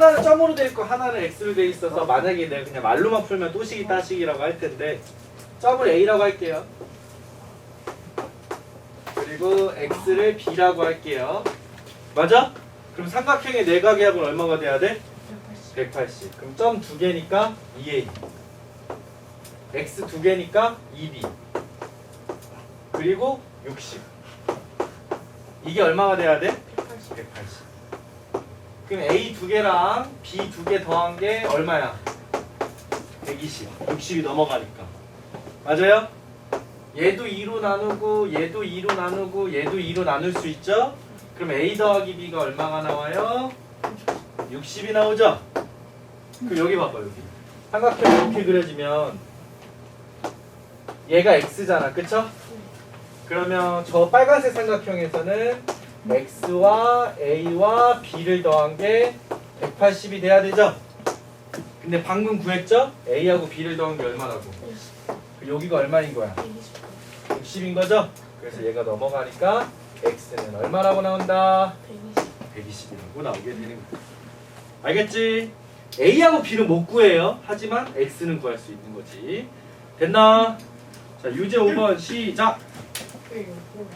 하나는 점으로 돼 있고 하나는 x로 돼 있어서 만약에 내가 그냥 말로만 풀면 또식이 따식이라고 할 텐데 점을 a라고 할게요. 그리고 x를 b라고 할게요. 맞아? 그럼 삼각형의 내각의 합은 얼마가 돼야 돼? 180. 그럼 점 두 개니까 2a. x 두 개니까 2b. 그리고 60. 이게 얼마가 돼야 돼? 180. 그럼 A 두 개랑 B 두 개 더한 게 얼마야? 120. 60이 넘어가니까. 맞아요? 얘도 2로 나누고 얘도 2로 나누고 얘도 2로 나눌 수 있죠? 그럼 A 더하기 B가 얼마가 나와요? 60이 나오죠? 그럼 여기 봐봐 여기. 삼각형 이렇게 그려지면 얘가 X잖아. 그쵸? 그러면 저 빨간색 삼각형에서는 x와 a와 b를 더한 게 180이 돼야 되죠? 근데 방금 구했죠? a하고 b를 더한 게 얼마라고? 그 여기가 얼마인 거야? 60인 거죠? 그래서 얘가 넘어가니까 x는 얼마라고 나온다? 120이라고 나오게 되는 거야. 알겠지? a하고 b는 못 구해요. 하지만 x는 구할 수 있는 거지. 됐나? 자, 유제 5번 시작!